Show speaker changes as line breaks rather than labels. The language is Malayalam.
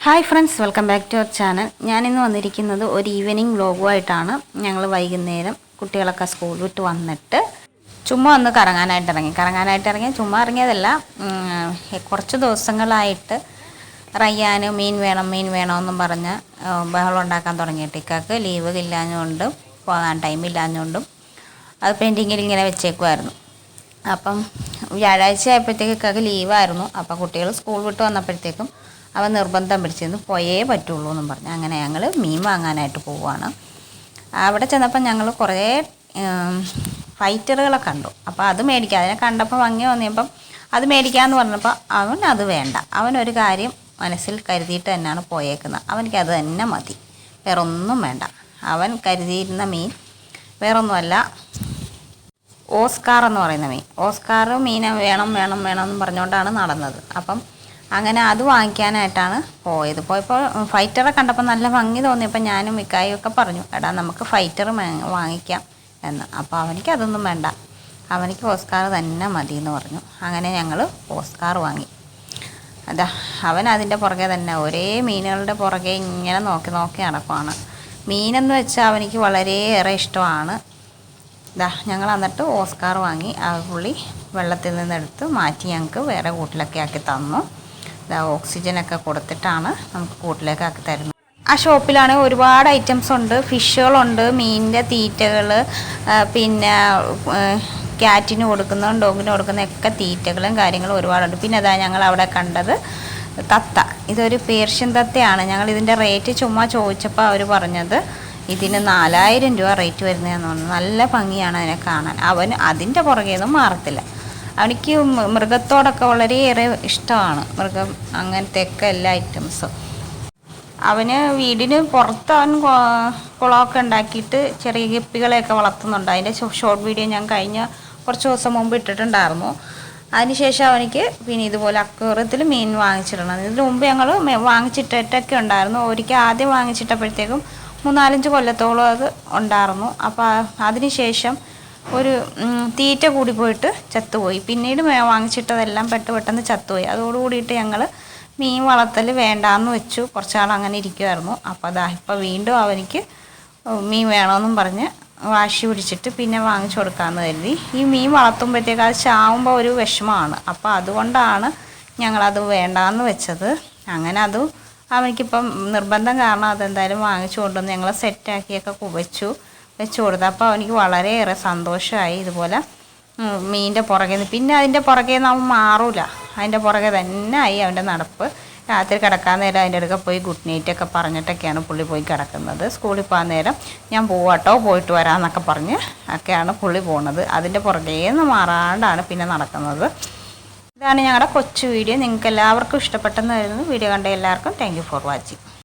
Hi friends welcome back to our channel ഞാനിന്ന് വന്നിരിക്കുന്നത് ഒരു ഈവനിങ് വ്ലോഗുമായിട്ടാണ് ഞങ്ങൾ വൈകുന്നേരം കുട്ടികളൊക്കെ സ്കൂൾ വിട്ട് വന്നിട്ട് ചുമ്മാ ഒന്ന് കറങ്ങാനായിട്ട് ഇറങ്ങി. കറങ്ങാനായിട്ട് ഇറങ്ങി ചുമ്മാ ഇറങ്ങിയതല്ല കുറച്ച് ദിവസങ്ങളായിട്ട് റയ്യാന് മീൻ വേണം മീൻ വേണമെന്നും പറഞ്ഞ് ബഹളം ഉണ്ടാക്കാൻ തുടങ്ങിയിട്ട്. ഇക്കാക്ക് ലീവ് ഇല്ലാഞ്ഞുകൊണ്ടും പോകാൻ ടൈം ഇല്ലാഞ്ഞുകൊണ്ടും അത് പെയിന്റിങ്ങിൽ ഇങ്ങനെ വെച്ചേക്കുമായിരുന്നു അപ്പം വ്യാഴാഴ്ച ആയപ്പോഴത്തേക്ക് ഇക്കാക്ക് ലീവായിരുന്നു അപ്പം കുട്ടികൾ സ്കൂൾ വിട്ട് വന്നപ്പോഴത്തേക്കും അവൻ നിർബന്ധം പിടിച്ചിരുന്നു പോയേ പറ്റുള്ളൂ എന്നും പറഞ്ഞു. അങ്ങനെ ഞങ്ങൾ മീൻ വാങ്ങാനായിട്ട് പോവുകയാണ്. അവിടെ ചെന്നപ്പോൾ ഞങ്ങൾ കുറേ ഫൈറ്ററുകളെ കണ്ടു. അപ്പോൾ അത് മേടിക്കാം അതിനെ കണ്ടപ്പോൾ ഭംഗി വന്നപ്പം അത് മേടിക്കാമെന്ന് പറഞ്ഞപ്പോൾ അവൻ അത് വേണ്ട. അവനൊരു കാര്യം മനസ്സിൽ കരുതിയിട്ട് തന്നെയാണ് പോയേക്കുന്നത്. അവനിക്ക് അത് തന്നെ മതി. വേറെ ഒന്നും വേണ്ട. അവൻ കരുതിയിരുന്ന മീൻ വേറൊന്നുമല്ല. ഓസ്കാർ എന്ന് പറയുന്ന മീൻ. ഓസ്കാർ മീൻ വേണം വേണം വേണം എന്ന് പറഞ്ഞുകൊണ്ടാണ് നടന്നത്. അപ്പം അങ്ങനെ അത് വാങ്ങിക്കാനായിട്ടാണ് പോയത്. പോയപ്പോൾ ഫൈറ്ററെ കണ്ടപ്പോൾ നല്ല ഭംഗി തോന്നി. തോന്നിയപ്പോൾ ഞാനും മിക്കായും ഒക്കെ പറഞ്ഞു എടാ നമുക്ക് ഫൈറ്റർ വാങ്ങിക്കാം. എന്ന്. അപ്പോൾ അവനിക്ക് അതൊന്നും വേണ്ട. അവനിക്ക് ഓസ്കാർ തന്നെ മതി എന്ന് പറഞ്ഞു. അങ്ങനെ ഞങ്ങൾ ഓസ്കാർ വാങ്ങി. അതാ അവൻ അതിന്റെ പുറകെ തന്നെ ഒരേ മീനുകളുടെ പുറകെ ഇങ്ങനെ നോക്കി നോക്കി നടക്കുവാണ്. മീനെന്ന് വെച്ചാൽ അവനിക്ക് വളരെയേറെ ഇഷ്ടമാണ്. ഇതാ ഞങ്ങൾ എന്നിട്ട് ഓസ്കാർ വാങ്ങി. ആ പുള്ളി വെള്ളത്തിൽ നിന്നെടുത്ത് മാറ്റി ഞങ്ങൾക്ക് വേറെ കൂട്ടിലൊക്കെ ആക്കി തന്നു. ഓക്സിജനൊക്കെ കൊടുത്തിട്ടാണ് നമുക്ക് കൂട്ടിലേക്ക് ആക്കി തരുന്നത്. ആ ഷോപ്പിലാണ് ഒരുപാട് ഐറ്റംസ് ഉണ്ട്. ഫിഷുകളുണ്ട് മീനിന്റെ തീറ്റകൾ പിന്നെ ക്യാറ്റിന് കൊടുക്കുന്നതും ഡോഗിന് കൊടുക്കുന്ന ഒക്കെ തീറ്റകളും കാര്യങ്ങളും ഒരുപാടുണ്ട്. പിന്നെ അതാ ഞങ്ങൾ അവിടെ കണ്ടത് തത്ത. ഇതൊരു പേർഷ്യൻ തത്തയാണ്. ഞങ്ങൾ ഇതിന്റെ റേറ്റ് ചുമ്മാ ചോദിച്ചപ്പോൾ അവർ പറഞ്ഞത് ഇതിന് നാലായിരം രൂപ റേറ്റ് വരുന്നതെന്ന് പറഞ്ഞു. നല്ല ഭംഗിയാണ് അതിനെ കാണാൻ. അവൻ അതിന്റെ പുറകെയൊന്നും മാറത്തില്ല. അവനിക്ക് മൃഗത്തോടൊക്കെ വളരെയേറെ ഇഷ്ടമാണ്. മൃഗം അങ്ങനത്തെയൊക്കെ എല്ലാ ഐറ്റംസും. അവന് വീടിന് പുറത്ത് അവൻ കുളമൊക്കെ ഉണ്ടാക്കിയിട്ട് ചെറിയ ഗപ്പികളെയൊക്കെ വളർത്തുന്നുണ്ട്. അതിന്റെ ഷോർട്ട് വീഡിയോ ഞാൻ കഴിഞ്ഞ കുറച്ച് ദിവസം മുമ്പ് ഇട്ടിട്ടുണ്ടായിരുന്നു. അതിനുശേഷം അവനിക്ക് പിന്നെ ഇതുപോലെ അക്വേറിയത്തിൽ മീൻ വാങ്ങിച്ചിടണം. ഇതിന് മുമ്പ് ഞങ്ങൾ വാങ്ങിച്ചിട്ടിട്ടൊക്കെ ഉണ്ടായിരുന്നു. ഒരിക്കൽ ആദ്യം വാങ്ങിച്ചിട്ടപ്പോഴത്തേക്കും മൂന്നാലഞ്ച് കൊല്ലത്തോളം അത് ഉണ്ടായിരുന്നു. അപ്പോൾ അതിനുശേഷം ഒരു തീറ്റ കൂടി പോയിട്ട് ചത്തുപോയി. പിന്നീട് വാങ്ങിച്ചിട്ടതെല്ലാം പെട്ട് പെട്ടെന്ന് ചത്തുപോയി. അതോടുകൂടിയിട്ട് ഞങ്ങൾ മീൻ വളർത്തൽ വേണ്ടാന്ന് വെച്ചു. കുറച്ചാൾ അങ്ങനെ ഇരിക്കുമായിരുന്നു അപ്പോൾ അതാ ഇപ്പോൾ വീണ്ടും അവനിക്ക് മീൻ വേണമെന്നും പറഞ്ഞ് വാശി പിടിച്ചിട്ട് പിന്നെ വാങ്ങിച്ചു കൊടുക്കാമെന്ന് കരുതി. ഈ മീൻ വളർത്തുമ്പോഴത്തേക്ക് അത് ചാവുമ്പോൾ ഒരു വിഷമമാണ് അപ്പോൾ അതുകൊണ്ടാണ് ഞങ്ങളത് വേണ്ടാന്ന് വെച്ചത്. അങ്ങനെ അത് അവനിക്കിപ്പം നിർബന്ധം കാരണം അതെന്തായാലും വാങ്ങിച്ചു കൊണ്ടുവന്ന് ഞങ്ങൾ സെറ്റാക്കിയൊക്കെ കുവച്ചു. വെച്ച് കൊടുത്തു അപ്പോൾ അവനിക്ക് വളരെയേറെ സന്തോഷമായി ഇതുപോലെ മീനിന്റെ പുറകെ നിന്ന്. പിന്നെ അതിന്റെ പുറകെ അവൻ മാറൂല. അതിന്റെ പുറകെ തന്നെ ആയി അവന്റെ നടപ്പ്. രാത്രി കിടക്കാൻ നേരം അതിന്റെ അടുക്ക പോയി ഗുഡ് നൈറ്റ് ഒക്കെ പറഞ്ഞിട്ടൊക്കെയാണ് പുള്ളി പോയി കിടക്കുന്നത്. സ്കൂളിൽ പോകാൻ നേരം ഞാൻ പോവാട്ടോ പോയിട്ട് വരാമെന്നൊക്കെ പറഞ്ഞ് ഒക്കെയാണ് പുള്ളി പോകുന്നത് അതിന്റെ പുറകേന്ന് മാറാണ്ടാണ് പിന്നെ നടക്കുന്നത്. ഇതാണ് ഞങ്ങളുടെ കൊച്ചു വീഡിയോ. നിങ്ങൾക്ക് എല്ലാവർക്കും ഇഷ്ടപ്പെട്ടെന്ന് വീഡിയോ കണ്ട എല്ലാവർക്കും താങ്ക് ഫോർ വാച്ചിങ്